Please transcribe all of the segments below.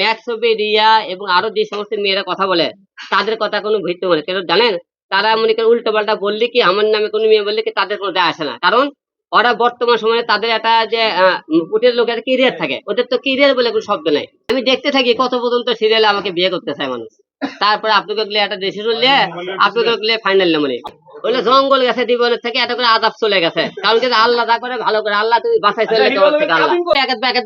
Max হবে রিয়া এবং আরও যে সমস্ত মেয়েরা কথা বলে, তাদের কথা কোনো ভিত্তি বলে। কেন জানেন? তারা মনে করেন উল্টো পাল্টা বললে কি, আমার নামে কোনো মেয়ে বললে কি তাদের কোনো আসে না। কারণ ওরা বর্তমান সময়ে তাদের একটা যে উটের লোকের কেরিয়ার থাকে। ওদের তো কেরিয়ার বলে কোনো শব্দ নাই। আমি দেখতে থাকি কত পর্যন্ত সিরিয়ালে আমাকে বিয়ে করতে চায় মানুষ। তারপরে আপনাকে গেলে একটা ডিসিশন নিয়ে আপনাকে গেলে ফাইনাল মানে বলে জঙ্গল গেছে জীবনের থেকে এটা করে আদাব চলে গেছে। কারণ কি আল্লাহ যা করে ভালো করে আল্লাহ তুমি বাঁচাই চলে তোমার থেকে আল্লাহ। প্যাকেট প্যাকেট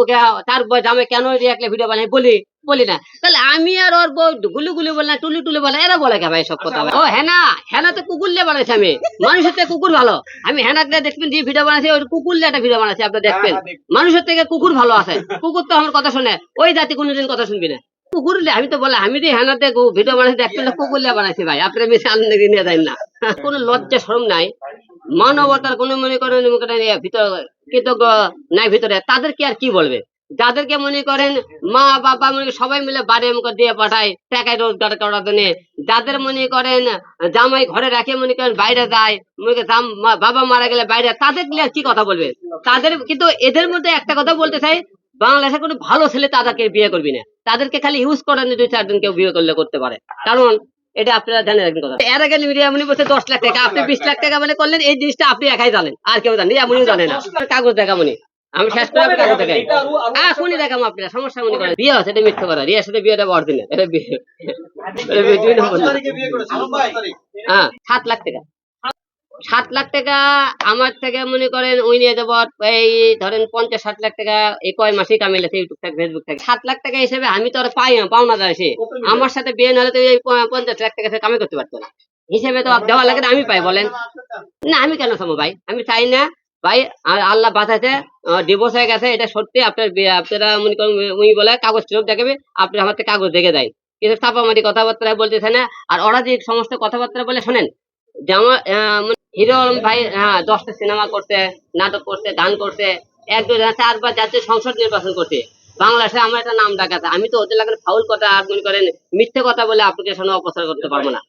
ওকে তার জামে কেন রিয়াকলে ভিডিও বানাই বলি বলি না। তাহলে আমি আর ওর বউ গুলু গুলু বলে না টুলি টুলি বলে এরা বলে কে ভাই সব কথা? ও হেনা হেনা তো কুকুর লিয়ে বানাইছে আমি। মানুষের থেকে কুকুর ভালো। আমি হেনা দিয়ে দেখবেন যে ভিডিও বানাইছি ওই কুকুর লিয়ে একটা ভিডিও বানাইছি আপনি দেখবেন। মানুষের থেকে কুকুর ভালো আছে। কুকুর তো আমার কথা শুনে ওই জাতি কোনোদিন কথা শুনবি না। কুকুর আমি তো বলে আমি যে হেনাতে ভিডিও বানাইছি দেখবেন না কুকুর লিয়ে বানাইছি ভাই আপনারা বেশি আনন্দ নিয়ে যায় না। কোনো লজ্জা, শরম নাই। মানবতার কোনো মনে করেন ভিতর কৃতজ্ঞ নাই ভিতরে, তাদেরকে আর কি বলবে? যাদেরকে মনে করেন, মা, বাবা, মনে সবাই মিলে বাড়ি মুখে দিয়ে পাঠায় টাকায় রোজগার করার জন্য। যাদের মনে করেন, জামাই ঘরে রাখে, মনে করেন, বাইরে যায়, মনে করেন বাবা মারা গেলে বাইরে, তাদের কি কথা বলবে? তাদের, কিন্তু এদের মধ্যে একটা কথা বলতে চাই বাংলাদেশে কোনো ভালো ছেলে তাদেরকে বিয়ে করবি না। তাদেরকে খালি ইউজ করার দুই, চারজন কেউ বিয়ে করলে করতে পারে। কারণ এটা আপনারা জানেন একদিন কথা। এর আগে মিডিয়া এমনি বলছে দশ লাখ টাকা, আপনি বিশ লাখ টাকা মানে করলেন, এই জিনিসটা আপনি একাই জানেন, আর কেউ জানেন এমনিও জানে না। কাগজ দেখামনি আমি শেষ করে কাগজ দেখাই। হ্যাঁ শুনি দেখাম আপনারা সমস্যা মনে করেন। বিয়ে আছে এটা মিথ্যে কথা। রিয়ার সাথে বিয়েটা অরিজিনাল এটা বিয়ে। হ্যাঁ সাত লাখ টাকা। সাত লাখ টাকা আমার থেকে মনে করেন ওই নিয়ে যাব এই ধরেন পঞ্চাশ ষাট লাখ টাকা এই কয় মাসেই কামিয়েছে ইউটিউব থেকে ফেসবুক থেকে। সাত লাখ টাকা হিসেবে আমি তো আর পাই না পাওনা যায় সে আমার সাথে বিয়ে না হলে তো এই পঞ্চাশ লাখ টাকা কামাই করতে পারতো না। হিসেবে তো দেওয়া লাগে আমি পাই বলেন। না আমি কেন থামো ভাই? আমি চাই না। ভাই আল্লাহ বাঁচাইছে ডিভোর্স হয়ে গেছে এটা সত্যি। আপনার আপনারা মনে করেন উনি বলে কাগজ চোখ দেখাবে আপনি আমার থেকে কাগজ দেখে দেয়। কিন্তু চাপামাটি কথাবার্তা বলতেছে না। আর ওরা যে সমস্ত কথাবার্তা বলে শোনেন যে আমার আহ, মানে হিরো ভাই হ্যাঁ দশটা সিনেমা করছে, নাটক করছে, গান করছে, এক দুই চারবার জাতীয় সংসদ নির্বাচন করছে। বাংলাদেশে আমার একটা নাম ডাকাতে আমি তো ওদের লাগে ফাউল কথা আর মনে করেন মিথ্যে কথা বলে অ্যাপ্লিকেশন অপসার করতে পারব না।